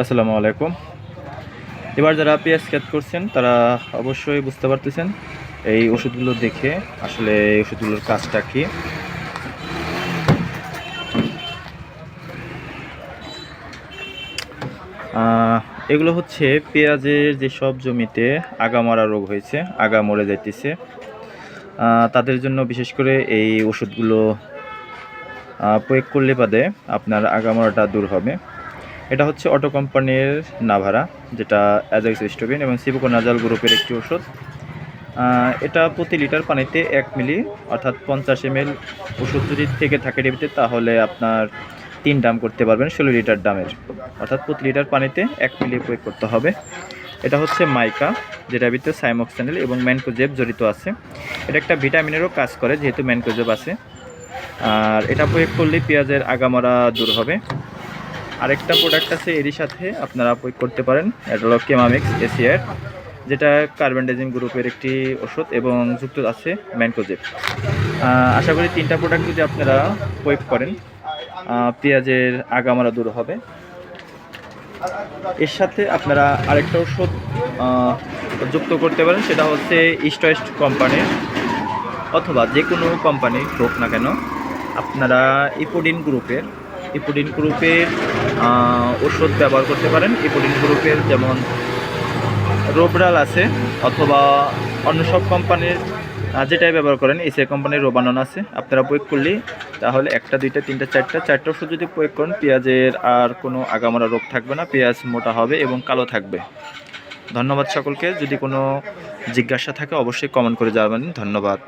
আসসালামু আলাইকুম। এবার যারা পেঁয়াজ ক্যাচ করছেন, তারা অবশ্যই বুঝতে পারতেছেন এই ওষুধগুলো দেখে আসলে এই ওষুধগুলোর কাজটা কি। এগুলো হচ্ছে পেঁয়াজের যেসব জমিতে আগামরা রোগ হয়েছে আগা মরে যাইতেছে তাদের জন্য বিশেষ করে এই ওষুধগুলো প্রয়োগ করলে বাদে আপনার আগামরাটা দূর হবে। এটা হচ্ছে অটো কোম্পানির নাভারা, যেটা অ্যাজাক্স স্টোবিন এবং সিবুকো নাজাল গ্রুপের একটি ওষুধ। এটা প্রতি লিটার পানিতে এক মিলি, অর্থাৎ পঞ্চাশ এম ওষুধ যদি থেকে থাকে ডিবিতে, তাহলে আপনার তিন দাম করতে পারবেন ষোলো লিটার দামের। অর্থাৎ প্রতি লিটার পানিতে এক মিলি প্রয়োগ করতে হবে। এটা হচ্ছে মাইকা যেটার ভিতরে সাইমক্সানিল এবং ম্যানকোজেব জড়িত আছে। এটা একটা ভিটামিনেরও কাজ করে, যেহেতু ম্যানকোজেব আছে। আর এটা প্রয়োগ করলে পেঁয়াজের আগামরা দূর হবে। আরেকটা প্রোডাক্ট আছে, এরই সাথে আপনারা প্রয়োগ করতে পারেন এটা হলো কেমামিক্স এসিয়ার যেটা কার্বেন্ডাজিম গ্রুপের একটি ওষুধ এবং যুক্ত আছে ম্যানকোজেব। আশা করি তিনটা প্রোডাক্ট যদি আপনারা প্রয়োগ করেন পেঁয়াজের আগামারা দূর হবে। এর সাথে আপনারা আরেকটা ওষুধ যুক্ত করতে পারেন, সেটা হচ্ছে ইস্টয়েস্ট কোম্পানির অথবা যে কোনো কোম্পানি হোক না কেন, আপনারা ইপোডিন গ্রুপের ইপোডিন গ্রুপের ওষুধ ব্যবহার করতে পারেন। ইপোডিন গ্রুপের যেমন রোবরাল আছে, অথবা অন্য সব কোম্পানির আহ, যেটাই ব্যবহার করেন এসিআই কোম্পানির রোবানন আছে আপনারা প্রয়োগ করলে তাহলে একটা দুইটা তিনটা চারটা চারটা ওষুধ যদি প্রয়োগ করেন পেঁয়াজের আর কোনো আগামরা রোগ থাকবে না পেঁয়াজ মোটা হবে এবং কালো থাকবে। ধন্যবাদ সকলকে যদি কোনো জিজ্ঞাসা থাকে অবশ্যই কমেন্ট করে যাবেন ধন্যবাদ।